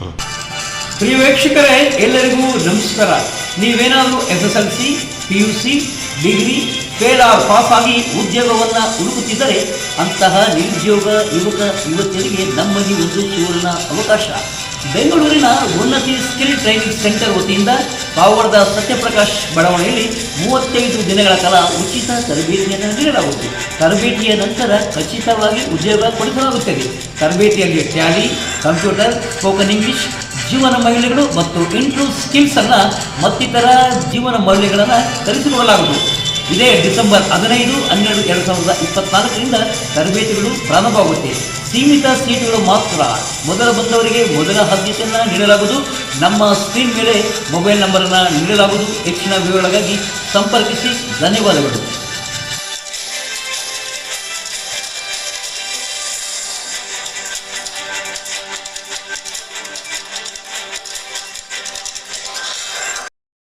ಪ್ರಿಯ ವೀಕ್ಷಕರೇ ಎಲ್ಲರಿಗೂ ನಮಸ್ಕಾರ. ನೀವೇನಾದರೂ S S L C P U C degree fail or pass ಆಗಿ ಉದ್ಯೋಗವನ್ನು ಹುಡುಕುತ್ತಿದ್ದರೆ ಅಂತಹ ನಿರುದ್ಯೋಗ ಯುವಕ ಯುವತಿಯರಿಗೆ ನಮ್ಮಲ್ಲಿ ಒಂದು ಸುವರ್ಣ ಅವಕಾಶ. ಬೆಂಗಳೂರಿನ ಉನ್ನತಿ ಸ್ಕಿಲ್ ಟ್ರೈನಿಂಗ್ ಸೆಂಟರ್ ವತಿಯಿಂದ ಪಾವಗಡದ ಸತ್ಯಪ್ರಕಾಶ್ ಬಡಾವಣೆಯಲ್ಲಿ ಮೂವತ್ತೈದು ದಿನಗಳ ಕಾಲ ಉಚಿತ ತರಬೇತಿಯನ್ನು ನೀಡಲಾಗುತ್ತದೆ ತರಬೇತಿಯ ನಂತರ ಖಚಿತವಾಗಿ ಉದ್ಯೋಗ ಕೊಡಿಸಲಾಗುತ್ತದೆ. ತರಬೇತಿಯಲ್ಲಿ ಟ್ಯಾಲಿ, ಕಂಪ್ಯೂಟರ್, ಸ್ಪೋಕನ್ ಇಂಗ್ಲಿಷ್ ಜೀವನ ಮೌಲ್ಯಗಳು ಮತ್ತು ಇಂಟ್ರೂ ಸ್ಕಿಲ್ಸ್ ಅನ್ನ ಮತ್ತಿತರ ಜೀವನ ಮೌಲ್ಯಗಳನ್ನು ಕಲಿಸಿಕೊಡಲಾಗುವುದು ಇದೇ ಡಿಸೆಂಬರ್ ಹದಿನೈದು, ಹನ್ನೆರಡು, ಎರಡು ಸಾವಿರದ ಇಪ್ಪತ್ನಾಲ್ಕರಿಂದ ತರಬೇತಿಗಳು ಪ್ರಾರಂಭವಾಗುತ್ತೆ. ಸೀಮಿತ ಸೀಟುಗಳು ಮಾತ್ರ. ಮೊದಲ ಬಂದವರಿಗೆ ಮೊದಲ ಆದ್ಯತೆಯನ್ನು ನೀಡಲಾಗುವುದು. ನಮ್ಮ ಸ್ಕ್ರೀನ್ ಮೇಲೆ ಮೊಬೈಲ್ ನಂಬರನ್ನು ನೀಡಲಾಗುವುದು. ಹೆಚ್ಚಿನ ವಿವರಗಳಿಗಾಗಿ ಸಂಪರ್ಕಿಸಿ. ಧನ್ಯವಾದಗಳು.